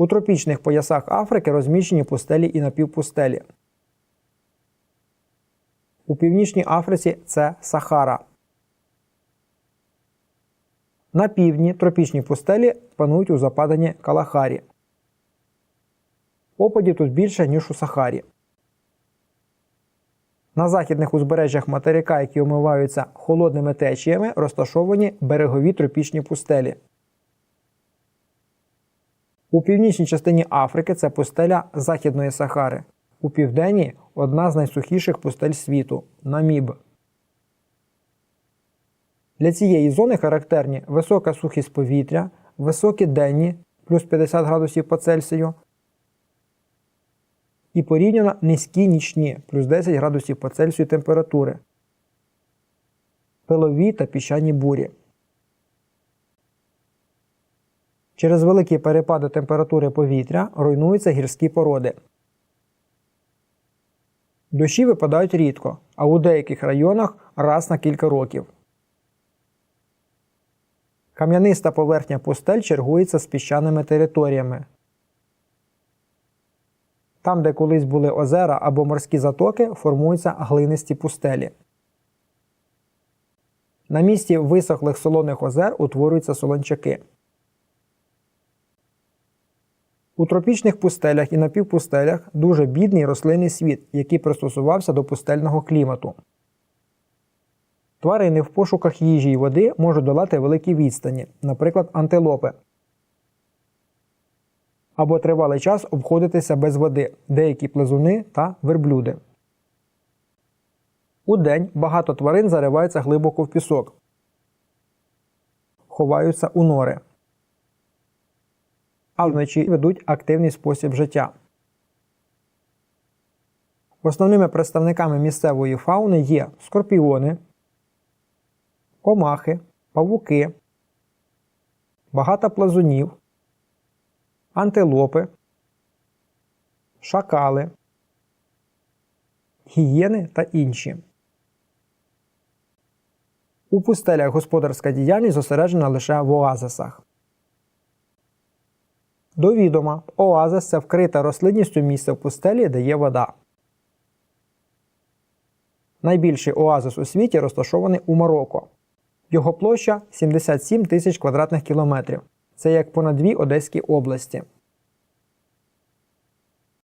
У тропічних поясах Африки розміщені пустелі і напівпустелі. У Північній Африці це Сахара. На півдні тропічні пустелі панують у западанні Калахарі. Опадів тут більше, ніж у Сахарі. На західних узбережжях материка, які омиваються холодними течіями, розташовані берегові тропічні пустелі. У північній частині Африки це пустеля Західної Сахари. У південній одна з найсухіших пустель світу Наміб. Для цієї зони характерні висока сухість повітря, високі денні плюс 50 градусів по Цельсію і порівняно низькі нічні плюс 10 градусів по Цельсію температури, пилові та піщані бурі. Через великі перепади температури повітря руйнуються гірські породи. Дощі випадають рідко, а у деяких районах раз на кілька років. Кам'яниста поверхня пустель чергується з піщаними територіями. Там, де колись були озера або морські затоки, формуються глинисті пустелі. На місці висохлих солоних озер утворюються солончаки. У тропічних пустелях і напівпустелях дуже бідний рослинний світ, який пристосувався до пустельного клімату. Тварини в пошуках їжі й води можуть долати великі відстані, наприклад, антилопи. Або тривалий час обходитися без води, деякі плазуни та верблюди. Удень багато тварин зариваються глибоко в пісок, ховаються у нори, а вночі ведуть активний спосіб життя. Основними представниками місцевої фауни є скорпіони, комахи, павуки, багато плазунів, антилопи, шакали, гієни та інші. У пустелях господарська діяльність зосереджена лише в оазисах. До відома, оазис це вкрита рослинністю місце в пустелі, де є вода. Найбільший оазис у світі розташований у Марокко. Його площа 77 тисяч квадратних кілометрів. Це як понад дві Одеські області.